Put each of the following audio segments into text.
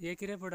ಏಕಿರೇ ಪುಡ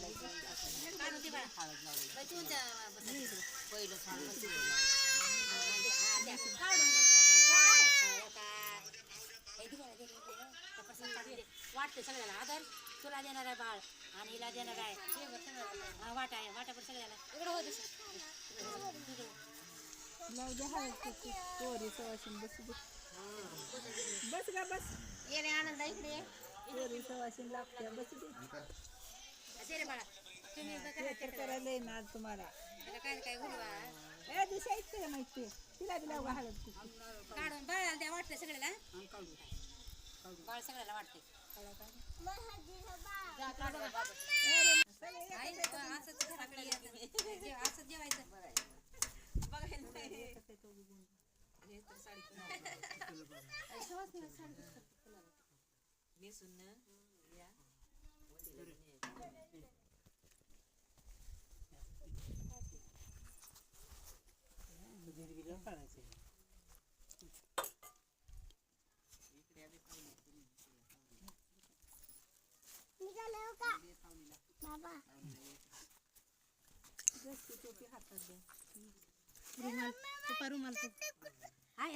वाटते सगळ्याला आदर तुला देणार आहे बाळ आणि हिला देणार आहे हा, वाटा आहे वाटा पण सगळ्याला इकडे होत लावू द्या हळद चोरी सवाशीन बसू बस गा बस ये रे आनंद इकडे. चोरी सवाशीन लागते बसू दे बाळा. तुम्ही बघा तर करायला येणार तुम्हाला. आता काय काय घरी ए दिशा इतकं माहिती तिला बी लावू हळद कुकू काढून बाळाला द्या वाटतं सगळ्याला. बाळ सगळ्याला वाटते आई, असंच घराकडे यायचं. जे- असंच जेवायचं. आहे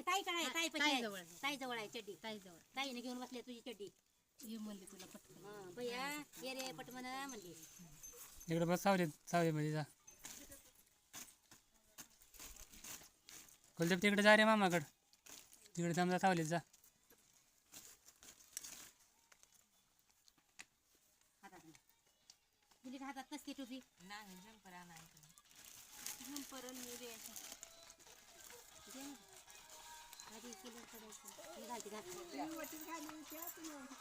ताई कडे आहे ताई ताई जवळ ताई जवळ आहे चड्डी. ताई जवळ ताईने घेऊन बसली तुझी चड्डी. ये म्हणली तुला पटकन. भैया ये रे पटमन म्हणली. इकडे बस सावलीत सावलीमध्ये जा. कुलदीप तिकडे जा रे मामाकड. तिकडे समजा सावलीत जा. हातात दिली का हातात नसते टोपी. आधी किलो पडायचं ही घालते घालते जागा नाही